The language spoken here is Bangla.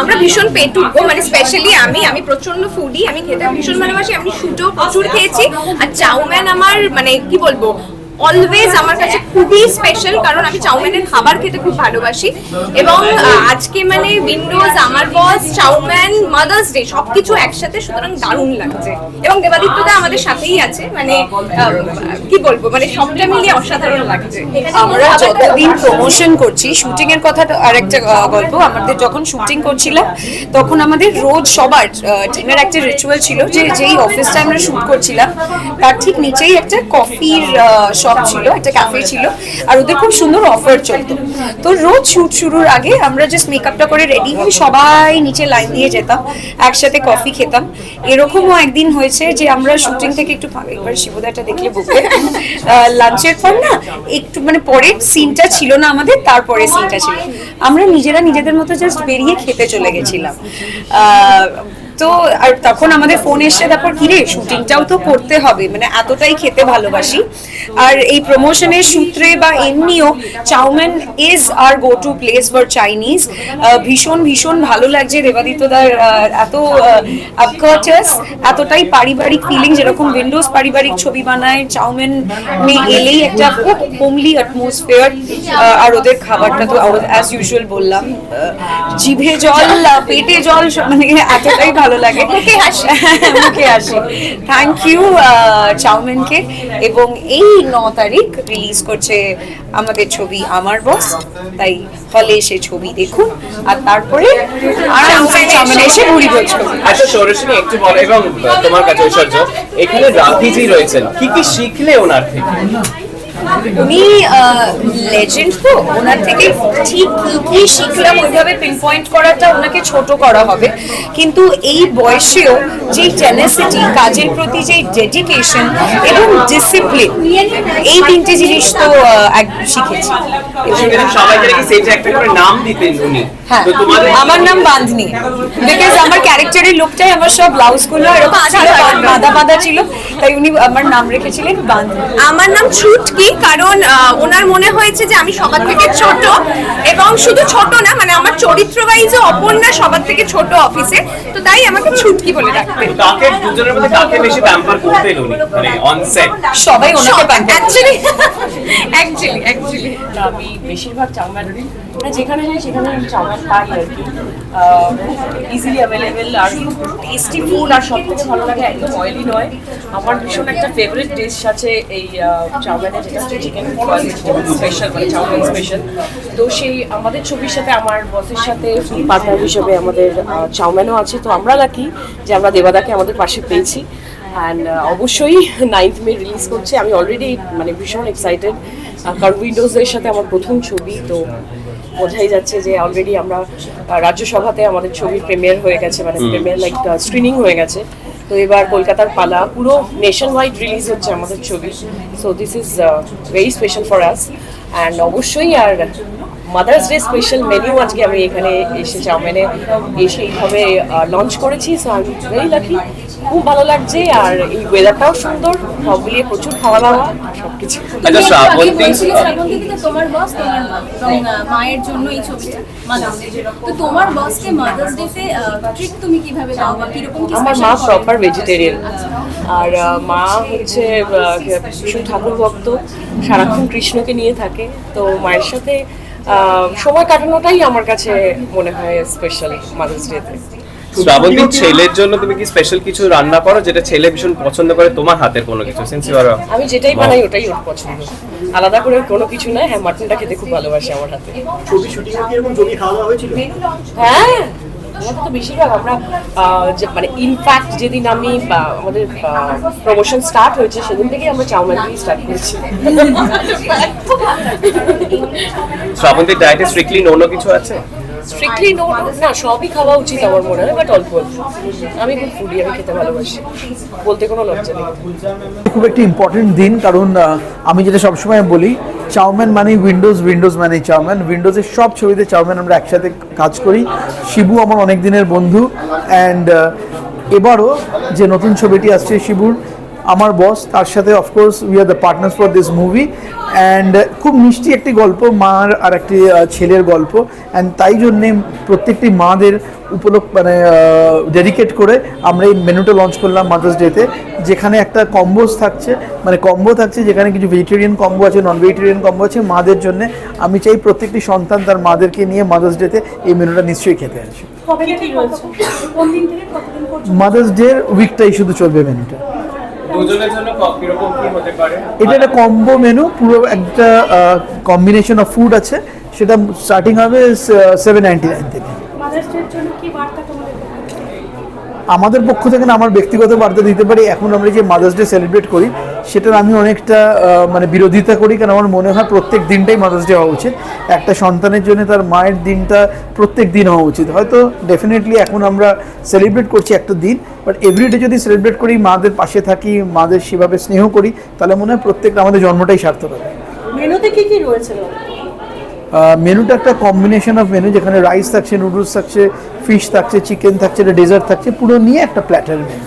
আমরা ভীষণ পেটুকো মানে স্পেশালি আমি আমি প্রচণ্ড ফুডি আমি খেতে ভীষণ ভালোবাসি, আমি শুটেও প্রচুর খেয়েছি। আর চাউম্যান আমার মানে কি বলব অলওয়েজ আমার কাছে খুবই স্পেশাল কারণ আমি চাউমিনের খাবার খেতে খুব ভালোবাসি। এবং আজকে মানে উইন্ডোজ আমার বস চাউম্যান মাদার্স ডে সবকিছু একসাথে সুতরাং দারুণ লাগছে। এবং দেবাদিত্যদা আমাদের সাথেই আছে মানে কি বলব মানে সবটা মিলিয়ে অসাধারণ লাগছে। আমরা যতদিন প্রমোশন করছি শুটিং এর কথা আরেকটা গল্প আমাদের যখন শুটিং করছিলাম তখন আমাদের রোজ সবার টিমের একটা রিচুয়াল ছিল যে যেই অফিসটা আমরা শুট করছিলাম তার ঠিক নিচেই একটা কফির শপ ছিল, একটা ক্যাফে ছিল, আর ওদের খুব সুন্দর অফার চলতো। তো রোজ শুট শুরুর আগে আমরা জাস্ট মেকআপটা করে রেডি হয়ে সবাই নিচে লাইন দিয়ে যেতাম, একসাথে কফি খেতাম। এরকমও একদিন হয়েছে যে আমরা শুটিং থেকে একটু একবার শিবদাটা দেখলে বুকে লাঞ্চের পর না, একটু মানে পরে সিনটা ছিল না আমাদের, তারপরে সিনটা ছিল। আমরা নিজেরা নিজেদের মতো জাস্ট বেরিয়ে খেতে চলে গেছিলাম। তো আর তখন আমাদের ফোন এসে তারপর কিরে শুটিংটাও তো করতে হবে। মানে এতটাই খেতে ভালোবাসি। আর এই প্রমোশনের সূত্রে বা এমনিও chowmein is our go to place for Chinese ভীষণ ভীষণ ভালো লাগছে দেবাদিত্যদার আহ, এত আপকার্টাস এতটাই পারিবারিক ফিলিং যেরকম উইন্ডোজ পারিবারিক ছবি বানায় চাউমিন মে এলেই একটা খুব হোমলি অ্যাটমসফিয়ার আর ওদের খাবারটা তো অ্যাজ ইউজুয়াল বললাম জিভে জল পেটে জল মানে এতটাই ভালো লাগে। মুখে হাসি। মুখে হাসি। থ্যাংক ইউ চাউমিনকে এবং এই ন তারিখ রিলিজ করছে আমাদের ছবি আমার বস। তাই হলে এসে ছবি দেখুন। আর তারপরে আরামসে চাউমিন এসে ঘুরি ভোজ করুন আচ্ছা সৌরসিনী একটু বলো। এবং তোমার কাছে ঐশ্বর্য এখানে রাধিজি রয়েছেন। কি কি শিখলে ওনার থেকে? উনি লেজেন্ড তো ওনার থেকে ঠিক কি কি শিখলাম ওইভাবে পিন পয়েন্ট করাটা ওনাকে ছোট করা হবে। কিন্তু এই বয়সেও যে টেনেসিটি কাজের প্রতি যে ডেডিকেশন এবং ডিসিপ্লিন এই তিনটে জিনিস তো শিখেছি। হ্যাঁ আমার নাম বাঁধনি বিকজ আমার ক্যারেক্টারের লুকটাই আমার সব ব্লাউজগুলো এরকম ছিল বাঁধা বাঁধা ছিল তাই উনি আমার নাম রেখেছিলেন বাঁধনি আমার নাম ছুটকি কারণ ওনার মনে হয়েছে যে আমি সবার থেকে ছোট এবং শুধু ছোট না মানে আমার চরিত্র ওয়াইজও অপর্ণা সবার থেকে ছোট অফিসে তো তাই আমাকে ছুটকি বলে রাখতেন কাকে দুজনের মধ্যে কাকে বেশি প্যাম্পার করতেন উনি মানে অন সেট সবাই ওনাকে অ্যাকচুয়ালি অ্যাকচুয়ালি অ্যাকচুয়ালি আমি বেশিরভাগ মানে যেখানে যাই সেখানে চাউমিন পাই আর কি। ইজিলি অ্যাভেলেবেল আর টেস্টি ফুড আর সব থেকে ভালো লাগে, একদম অয়েলি নয়। আমার ভীষণ একটা ফেভারিট ডিশ আছে এই চাউমিনে যেটা হচ্ছে চিকেন স্পেশাল মানে চাউমিন স্পেশাল তো সেই আমাদের ছবির সাথে, আমার বসের সাথে পার্টনার হিসেবে আমাদের চাউমিনও আছে। তো আমরা লাকি যে আমরা দেবাদাকে আমাদের পাশে পেয়েছি। অ্যান্ড অবশ্যই নাইন্থ মে রিলিজ করছে। আমি অলরেডি মানে ভীষণ এক্সাইটেড কারণ উইন্ডোজের সাথে আমার প্রথম ছবি, তো বোঝাই যাচ্ছে যে অলরেডি আমরা রাজ্যসভাতে আমাদের ছবি প্রিমিয়ার হয়ে গেছে মানে প্রিমিয়ার লাইক স্ক্রিনিং হয়ে গেছে। তো এবার কলকাতার পালা পুরো নেশন ওয়াইড রিলিজ হচ্ছে আমাদের ছবি। So this is very special for us and অবশ্যই আর মাদার্স ডে স্পেশাল মেনু আজকে আমি এখানে এসে চাউমিনে এসে এইভাবে লঞ্চ করেছি। সো আমি ভেরি লাকি খুব ভালো লাগছে আর এই ওয়েদারটাও সুন্দর সব মিলিয়ে প্রচুর খাওয়া দাওয়া সব কিছু আচ্ছা শ্রাবন্তী তোমার বস তোমার মা মায়ের জন্য এই ছবিটা তো তোমার বসকে মাদার্স ডেতে ট্রিট তুমি কীভাবে দাও বা কীরকম কি আমার মা প্রপার ভেজিটেরিয়ান আর মা হচ্ছে ভীষণ ঠাকুর ভক্ত। সারাক্ষণ কৃষ্ণকে নিয়ে থাকে। তো মায়ের সাথে সময় কাটানোটাই আমার কাছে মনে হয় স্পেশাল মাদার্স ডেতে শ্রাবন্তীর ছেলের জন্য তুমি কি স্পেশাল কিছু রান্না করো যেটা ছেলে ভীষণ পছন্দ করে? তোমার হাতের কোনো কিছু সিন্স ইউ আর আমি যেটাই বানাই ওটাই ওর পছন্দ। আলাদা করে কোনো কিছু না হ্যাঁ মাটনটা খেতে খুব ভালোবাসে আমার হাতে। ছবি শুটিং এ কি এরকম জমি খাওয়া হয়েছিল? হ্যাঁ আমাদের তো বেশিরভাগ আমরা আহ, যে মানে ইনফ্যাক্ট যেদিন আমি বা আমাদের প্রমোশন স্টার্ট হয়েছে সেদিন থেকেই আমরা চাউমিন দিয়ে স্টার্ট করেছি। শ্রাবন্তীর ডায়েটে স্ট্রিক্টলি অন্য কিছু আছে? স্ট্রিক্টলি নো না, সবই খাওয়া উচিত আমার মনে হয় বাট অল্প অল্প। আমি খুব ফুডি আমি খেতে ভালোবাসি। বলতে কোনো লজ্জা নেই। খুব একটি ইম্পর্টেন্ট দিন, কারণ আমি যেটা সবসময় বলি চাউম্যান মানে উইন্ডোজ উইন্ডোজ মানে চাউম্যান উইন্ডোজের সব ছবিতে চাউম্যান আমরা একসাথে কাজ করি। শিবু আমার অনেক দিনের বন্ধু অ্যান্ড এবারও যে নতুন ছবিটি আসছে শিবুর আমার বস তার সাথে of course we are the partners for this movie and খুব মিষ্টি একটি গল্প মার আর একটি ছেলের গল্প। অ্যান্ড তাই জন্যে প্রত্যেকটি মাদের উপলক্ষ মানে ডেডিকেট করে আমরা এই মেনুটা লঞ্চ করলাম মাদার্স ডেতে যেখানে একটা কম্বোস থাকছে। মানে কম্বো থাকছে যেখানে কিছু ভেজিটেরিয়ান কম্বো আছে নন ভেজিটেরিয়ান কম্বো আছে। মাদের জন্য আমি চাই প্রত্যেকটি সন্তান তার মাদেরকে নিয়ে মাদার্স ডেতে এই মেনুটা নিশ্চয়ই খেতে আসে। মাদার্স ডে উইকটাই শুধু চলবে মেনুটা। দুজনের জন্য কীরকম কি হতে পারে? এটা একটা কম্বো মেনু পুরো একটা কম্বিনেশন অফ ফুড আছে। সেটা স্টার্টিং হবে সেভেন নাইনটি নাইন থেকে। মাদার্স ডের জন্য কি বার্তা তোমাদের আমাদের পক্ষ থেকে না আমার ব্যক্তিগত বার্তা দিতে পারি। এখন আমরা যে মাদার্স ডে সেলিব্রেট করি সেটার আমি অনেকটা মানে বিরোধিতা করি কারণ আমার মনে হয় প্রত্যেক দিনটাই মাদার্স ডে হওয়া উচিত। একটা সন্তানের জন্য তার মায়ের দিনটা প্রত্যেক দিন হওয়া উচিত। হয়তো ডেফিনেটলি এখন আমরা সেলিব্রেট করছি একটা দিন বাট এভরিডে যদি সেলিব্রেট করি মাদের পাশে থাকি মাদের সেভাবে স্নেহ করি তাহলে মনে হয় প্রত্যেকটা আমাদের জন্মটাই সার্থক হবে। মেনুতে কি কি রয়েছে? মেনুটা একটা কম্বিনেশন অফ মেনু যেখানে রাইস থাকছে নুডলস থাকছে ফিশ থাকছে চিকেন থাকছে ডেজার্ট থাকছে পুরো নিয়ে একটা প্ল্যাটার মেনু